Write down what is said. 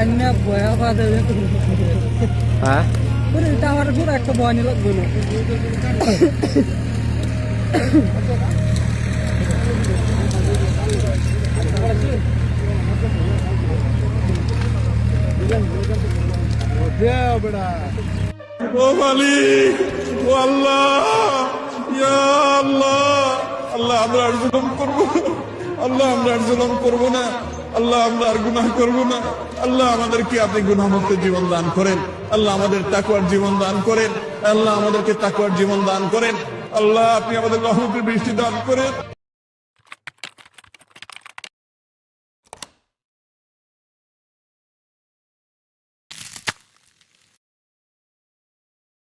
অন্য বয়া বাদে হ্যাঁ? এটা আমার পুরো একটা বয়ানি লাগবে না ও মালিক ও আল্লাহ ইয়া আল্লাহ। আল্লাহ আমরা আর জুলুম করব না। আল্লাহ আমরা আর জুলুম করব না। আল্লাহ, আমরা আর গুনাহ করব না। আল্লাহ আমাদেরকে আপনি গুণামুক্ত জীবন দান করেন। আল্লাহ আমাদের তাকুয়ার জীবন দান করেন। আল্লাহ আমাদেরকে তাকুয়ার জীবন দান করেন। আল্লাহ, আপনি আমাদের রহমতের বৃষ্টি দান করেন।